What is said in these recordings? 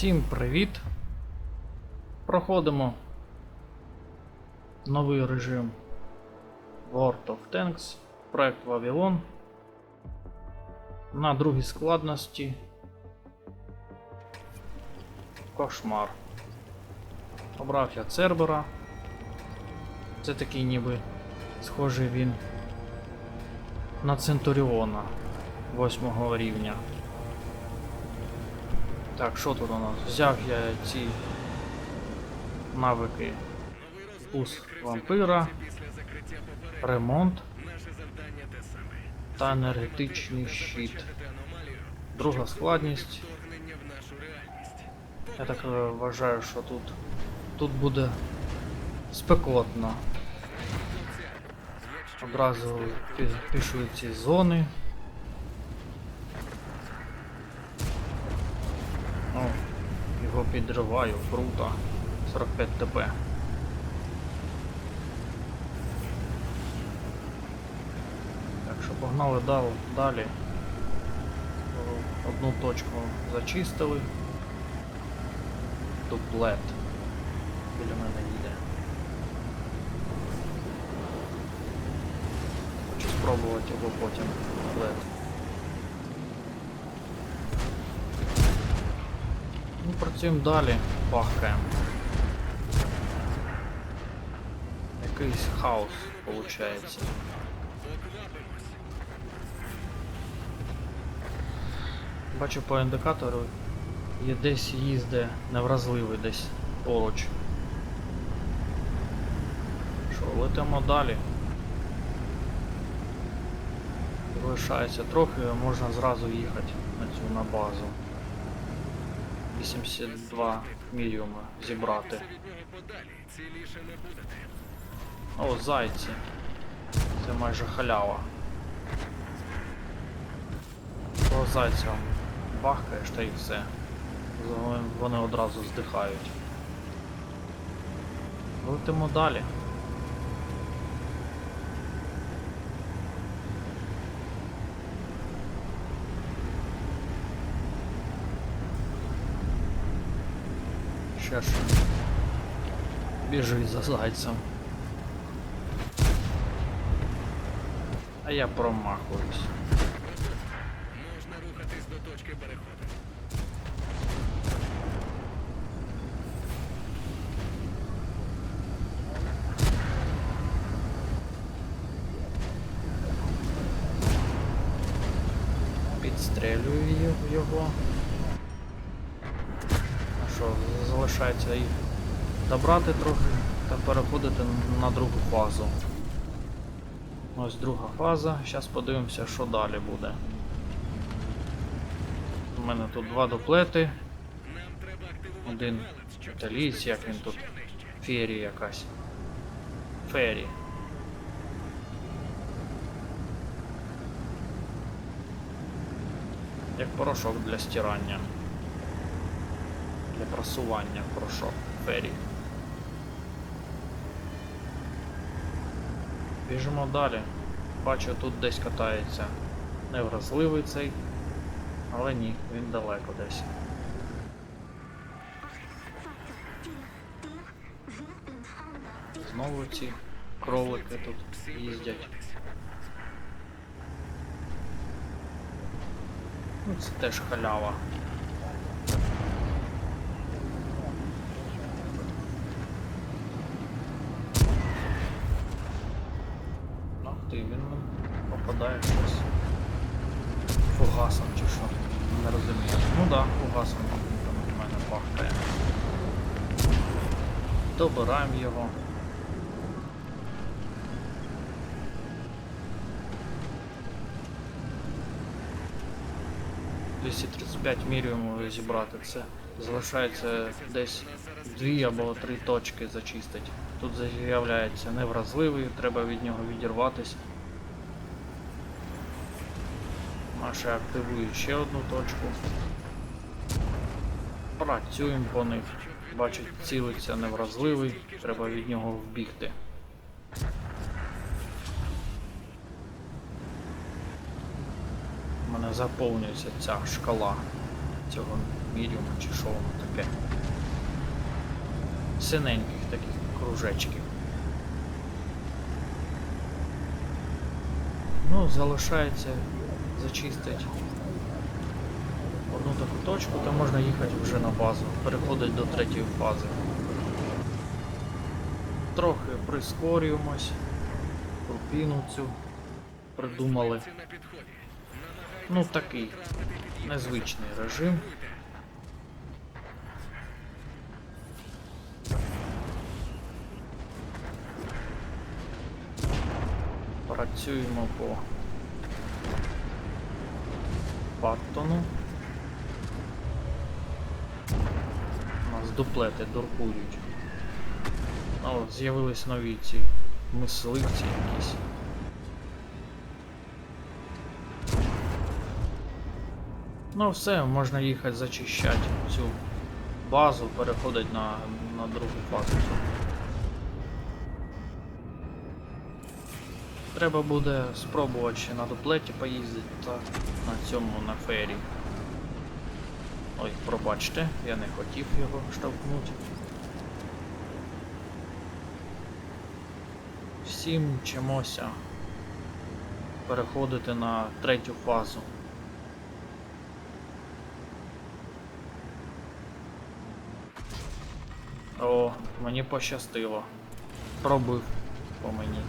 Всім привіт! Проходимо новий режим World of Tanks, проект Вавилон на другій складності. Кошмар. Обрав я Цербера. Це такий ніби схожий він на Центуріона 8 рівня. Так, що тут у нас? Взяв я ці навики ус вампира, ремонт та енергетичний щит. Друга складність. Я так е, вважаю, що тут, тут буде спекотно. Одразу пі- пішлю ці зони. О, його підриваю, круто. 45 ТП. Так що погнали далі. Одну точку зачистили. Дуплет. Біля мене їде. Хочу спробувати його потім. Дуплет. Працюємо далі, бахкаємо. Якийсь хаос виходить. Бачу по індикатору є десь їзде невразливий десь поруч. Що, летимо далі. Залишається трохи, можна зразу їхати на цю на базу. 82 мільйони зібрати. О, зайці. Це майже халява. По зайцям бахкаєш та і все. Вони одразу здихають. Летимо далі. Ще ж за зайцем. А я промахуюсь. Можна рухатись до точки переходу. Підстрелюю його. Що, залишається їх добрати трохи та переходити на другу фазу. Ось друга фаза. Зараз подивимося, що далі буде. У мене тут два дуплети. Один італієць, як він тут. Фері якась. Фері. Як порошок для стирання. Для просування порошок. Фері. Біжимо далі. Бачу, тут десь катається невразливий цей. Але ні, він далеко десь. Знову ці кролики тут їздять. Ну, це теж халява. Ах ти, він нам попадає щось. Фугасом чи що? Не розумію. Ну да, фугасом він там в мене пахкає. Добираємо його. Двісті 35 міріумів зібрати. Це залишається десь дві або три точки зачистить. Тут з'являється невразливий, треба від нього відірватися. Наші активують ще одну точку. Працюємо по них. Бачить, цілиться невразливий, треба від нього вбігти. У мене заповнюється ця шкала цього мідіум чи що воно таке. Синеньких таких кружечків. Ну, залишається зачистити одну таку точку, то можна їхати вже на базу, переходить до третьої фази. Трохи прискорюємось, турбіну цю придумали. Ну такий незвичний режим. Працюємо по Паттону. У нас дуплети дуркують. Ну, от з'явились нові ці мисливці якісь. Ну все, можна їхати зачищати цю базу, переходить на, на другу фазу. Треба буде спробувати ще на дуплеті поїздити та на цьому на фері. Ой, пробачте, я не хотів його штовхнути. Всім чимося переходити на третю фазу. О, мені пощастило. Пробив по мені.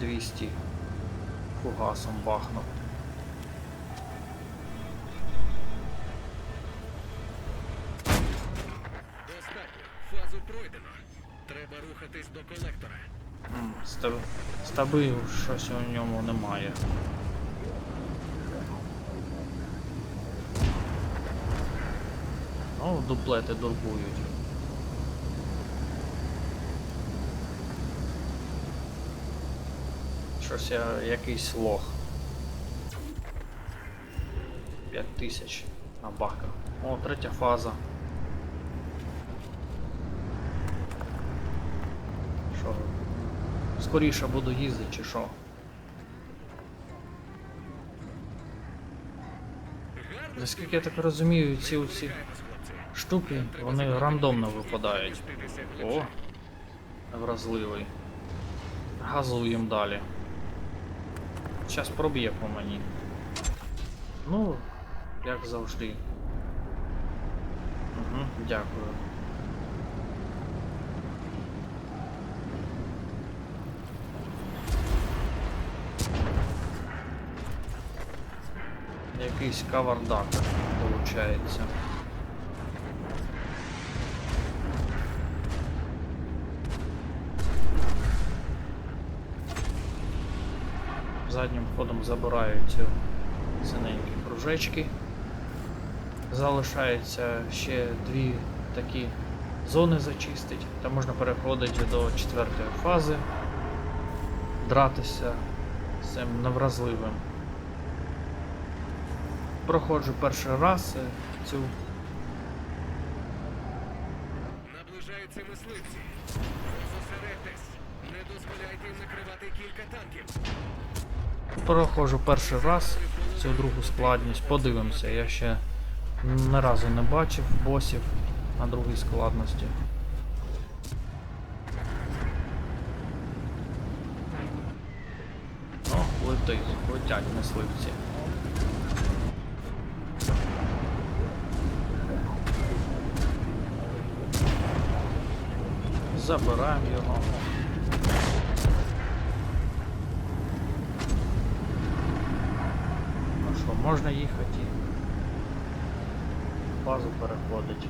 200 фугасом бахнув. Стаб... Стаби щось у ньому немає. Ну, дуплети дурбують. Щось я якийсь лох. 5 тисяч на баках. О, третя фаза. Що? Скоріше буду їздити чи що? Наскільки я так розумію, ці оці штуки, вони рандомно випадають. О, вразливий. Газуємо далі. Зараз проб'є по мені. Ну, як завжди. Угу, дякую. Якийсь кавардак виходить. Заднім ходом забираю ці синенькі кружечки. Залишається ще дві такі зони зачистить, та можна переходити до четвертої фази, дратися з цим невразливим. Проходжу перший раз е, цю Наближаються мисливці. Зосередьтесь. Не дозволяйте їм накривати кілька танків. Проходжу перший раз цю другу складність, подивимося, я ще ні разу не бачив босів на другій складності. О, летить, летять мисливці. Забираємо його. Ну що, можна їхати базу переходить.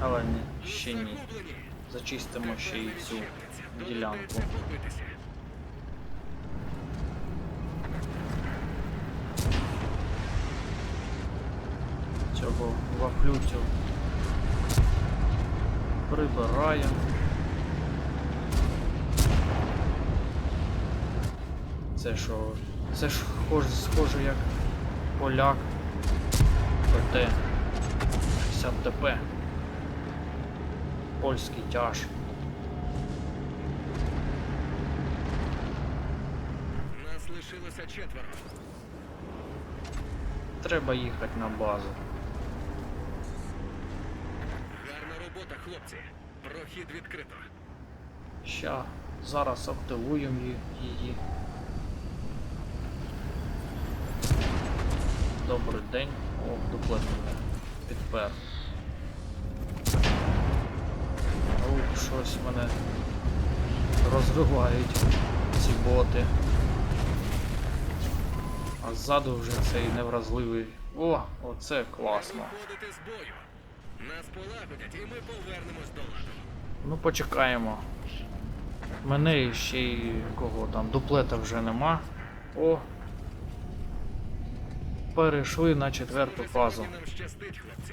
Але ні, ще ні. Зачистимо ще й цю ділянку. Цього вафлюцю прибираємо. Це що? Це ж схоже, схоже як поляк ПТ 60 ТП. Польський тяж. Нас лишилося четверо. Треба їхати на базу. Гарна робота, хлопці. Прохід відкрито. Ща, зараз активуємо її. Добрий день. О, дуплет мене підпер. Ух, щось мене розривають ці боти. А ззаду вже цей невразливий. О, оце класно. Нас полагодять і ми повернемось до ладу. Ну почекаємо. Мене ще й кого там, дуплета вже нема. О. Перейшли на четверту фазу. Нам щастить, хлопці.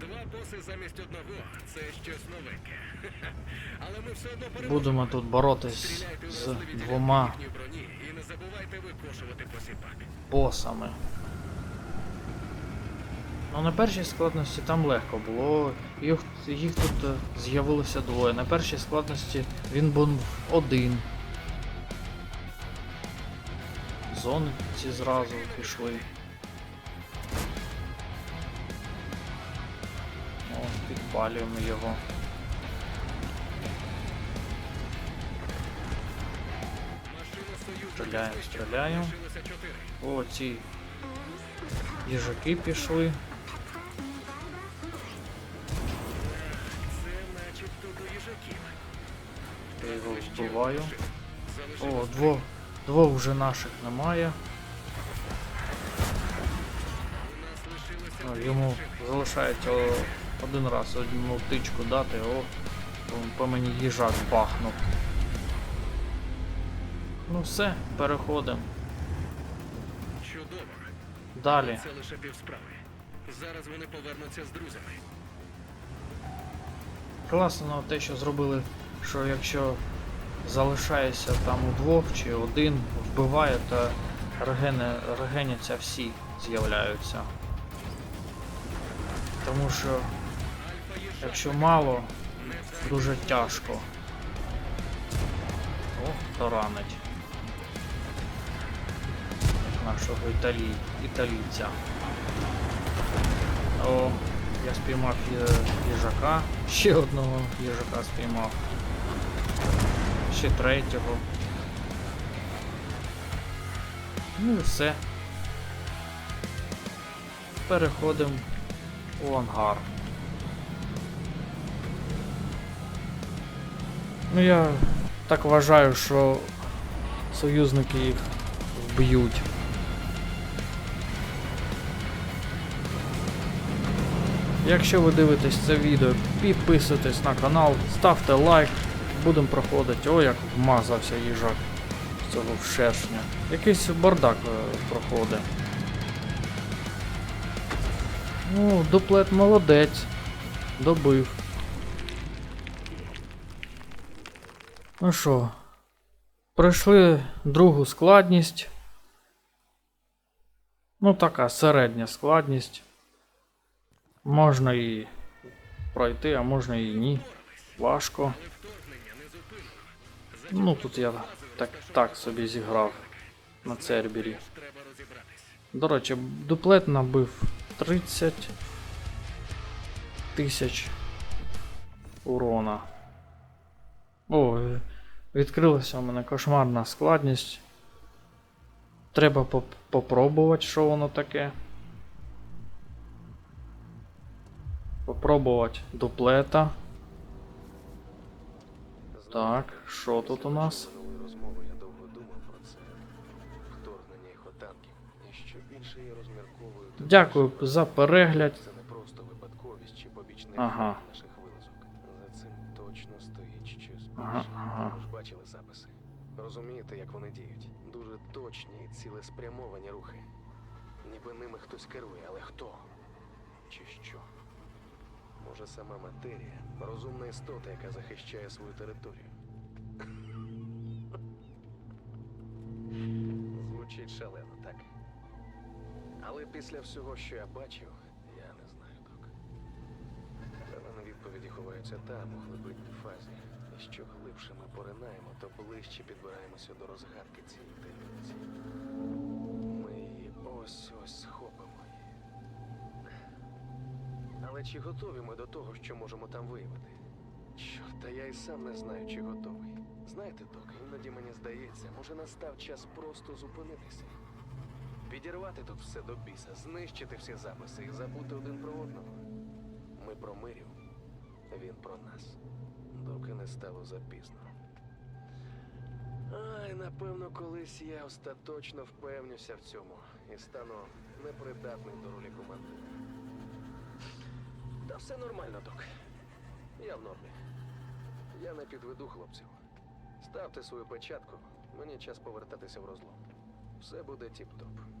Два боси замість одного це щось новеньке. Але ми все одно переможемо. Будемо тут боротись з двома броні і не забувайте викошувати посіпак. босами. Ну на першій складності там легко було. Їх, їх тут е, з'явилося двоє. На першій складності він був один. Зони ці зразу пішли. О, підпалюємо його. Стріляємо, стріляємо. О, ці їжаки пішли. Я вбиваю. О, двох, двох вже наших немає. Ну, йому залишається один раз одну тичку дати, о, по мені їжак бахнув. Ну все, переходимо. Чудово. Далі. Це лише півсправи. Зараз вони повернуться з друзями. Класно те, що зробили, що якщо залишаєшся там удвох чи один, вбиває, то регени, регеняться всі з'являються. Тому що якщо мало, дуже тяжко. О, таранить. Нашого італій, італійця. О, я спіймав їжака. Ще одного їжака спіймав. Ще третього. Ну і все. Переходимо у ангар. Ну я так вважаю, що союзники їх вб'ють. Якщо ви дивитесь це відео, підписуйтесь на канал, ставте лайк, будемо проходити. О, як вмазався їжак з цього шершня. Якийсь бардак е, проходить. Ну, дуплет молодець. Добив. Ну що, пройшли другу складність. Ну, така середня складність. Можна і пройти, а можна і ні. Важко. Ну тут я так, так собі зіграв на Цербері. До речі, дуплет набив 30 тисяч урона. О, відкрилася у мене кошмарна складність. Треба поп- попробувати, що воно таке. Попробувати дуплета. Так, що тут у нас? Розмови я довго думав про це. Вторгнення їх отанків. І що більше я розмірковую, Дякую за перегляд. Це не просто випадковість чи побічний Ага. наших вилазок. За цим точно стоїть щось більше. Ага. Ви ж бачили записи. Розумієте, як вони діють? Дуже точні і цілеспрямовані рухи. Ніби ними хтось керує, але хто? Чи що? Може, сама матерія, розумна істота, яка захищає свою територію. Звучить шалено, так? Але після всього, що я бачив, я не знаю, док. Певно, відповіді ховаються там, у глибинній фазі. І що глибше ми поринаємо, то ближче підбираємося до розгадки цієї таємниці. Ми її ось-ось схопимо. Але чи готові ми до того, що можемо там виявити? Чорт, та я і сам не знаю, чи готовий. Знаєте, док, іноді мені здається, може настав час просто зупинитися. Підірвати тут все до біса, знищити всі записи і забути один про одного. Ми про мирів, він про нас. Доки не стало запізно. Ай, напевно, колись я остаточно впевнюся в цьому і стану непридатним до ролі командира. Та все нормально, док. Я в нормі. Я не підведу хлопців. Ставте свою печатку. Мені час повертатися в розлом. Все буде тіп-топ.